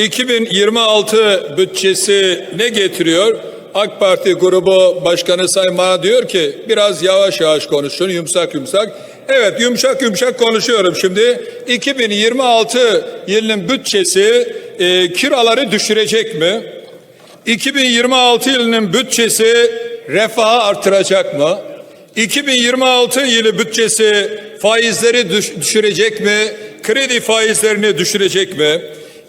2026 bütçesi ne getiriyor? AK Parti grubu başkanı Sayın bana diyor ki biraz yavaş yavaş konuşun, yumuşak yumuşak. Evet yumuşak yumuşak konuşuyorum şimdi. 2026 yılının bütçesi e, kiraları düşürecek mi? 2026 yılının bütçesi refahı artıracak mı? 2026 yılı bütçesi faizleri düş- düşürecek mi? Kredi faizlerini düşürecek mi?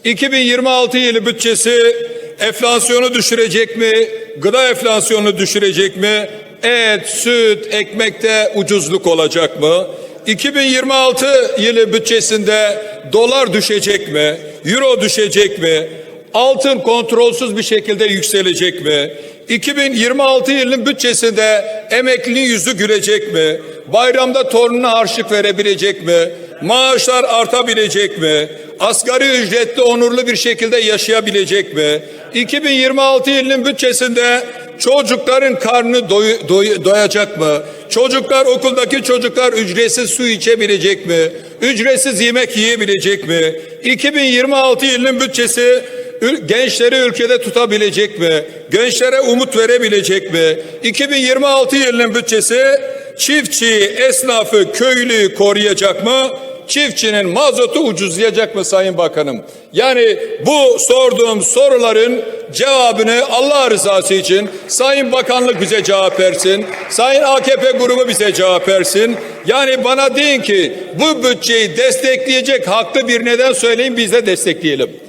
2026 yılı bütçesi enflasyonu düşürecek mi? Gıda enflasyonunu düşürecek mi? Et, süt, ekmekte ucuzluk olacak mı? 2026 yılı bütçesinde dolar düşecek mi? Euro düşecek mi? Altın kontrolsüz bir şekilde yükselecek mi? 2026 yılının bütçesinde emeklinin yüzü gülecek mi? Bayramda torununa harçlık verebilecek mi? Maaşlar artabilecek mi? Asgari ücretli onurlu bir şekilde yaşayabilecek mi? 2026 yılının bütçesinde çocukların karnı doy- doy- doyacak mı? Çocuklar okuldaki çocuklar ücretsiz su içebilecek mi? Ücretsiz yemek yiyebilecek mi? 2026 yılının bütçesi gençleri ülkede tutabilecek mi? Gençlere umut verebilecek mi? 2026 yılının bütçesi çiftçi, esnafı, köylüyü koruyacak mı? Çiftçinin mazotu ucuzlayacak mı Sayın Bakanım? Yani bu sorduğum soruların cevabını Allah rızası için Sayın Bakanlık bize cevap versin. Sayın AKP grubu bize cevap versin. Yani bana deyin ki bu bütçeyi destekleyecek haklı bir neden söyleyin biz de destekleyelim.